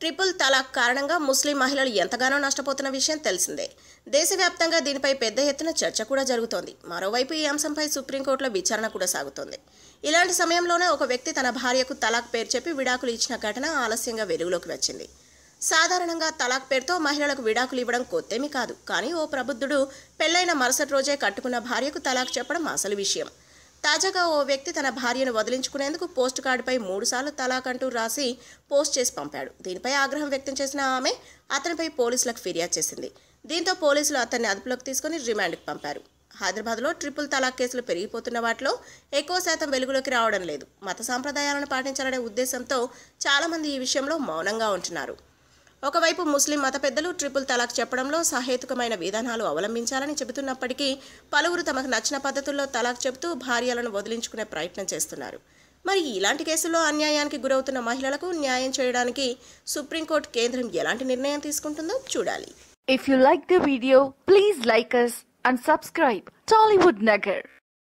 Triple తలాక్ కారణంగా ముస్లిం మహిళలు ఎంతగానో నష్టపోతున్న విషయం తెలిసిందే. దేశవ్యాప్తంగా దీనిపై పెద్ద ఎత్తున చర్చ కూడా జరుగుతోంది. మరోవైపు ఈ అంశంపై సుప్రీంకోర్టులో విచారణ కూడా సాగుతోంది. ఇలాంటి సమయంలోనే ఒక వ్యక్తి తన భార్యకు తలాక్ పేరు చెప్పి విడాకులు ఇచ్చిన ఘటన ఆలస్యంగా వెలుగులోకి వచ్చింది. సాధారణంగా తలాక్ పేరుతో మహిళలకు విడాకులు ఇవ్వడం కొత్తేమీ కాదు. కానీ ఓ ప్రబుద్ధుడు పెళ్ళైన మరుసటి రోజే కట్టుకున్న భార్యకు తలాక్ చెప్పడం అసలు విషయం. తాజాగా ఓ వ్యక్తి తన భార్యను వదిలించుకునేందుకు పోస్ట్ కార్డుపై మూడుసార్లు తలాక్ అంటూ రాసి పోస్ట్ చేసి పంపాడు. దీనిపై ఆగ్రహం వ్యక్తం చేసిన ఆమె అతనిపై పోలీసులకు ఫిర్యాదు చేసింది. దీంతో పోలీసులు అతన్ని అదుపులోకి తీసుకుని రిమాండ్కి పంపారు. హైదరాబాద్లో ట్రిపుల్ తలాక్ కేసులు పెరిగిపోతున్న వాటిలో ఎక్కువ శాతం వెలుగులోకి రావడం లేదు. మత సాంప్రదాయాలను పాటించాలనే ఉద్దేశంతో చాలామంది ఈ విషయంలో మౌనంగా ఉంటున్నారు. ఒకవైపు ముస్లిం మత పెద్దలు ట్రిపుల్ తలాక్ చెప్పడంలో సహేతుకమైన విధానాలు అవలంబించాలని చెబుతున్నప్పటికీ పలువురు తమకు నచ్చిన పద్ధతుల్లో తలాక్ చెబుతూ భార్యలను వదిలించుకునే ప్రయత్నం చేస్తున్నారు. మరి ఇలాంటి కేసుల్లో అన్యాయానికి గురవుతున్న మహిళలకు న్యాయం చేయడానికి సుప్రీంకోర్టు కేంద్రం ఎలాంటి నిర్ణయం తీసుకుంటుందో చూడాలి. If you like the video please like us and subscribe Tollywood Nagar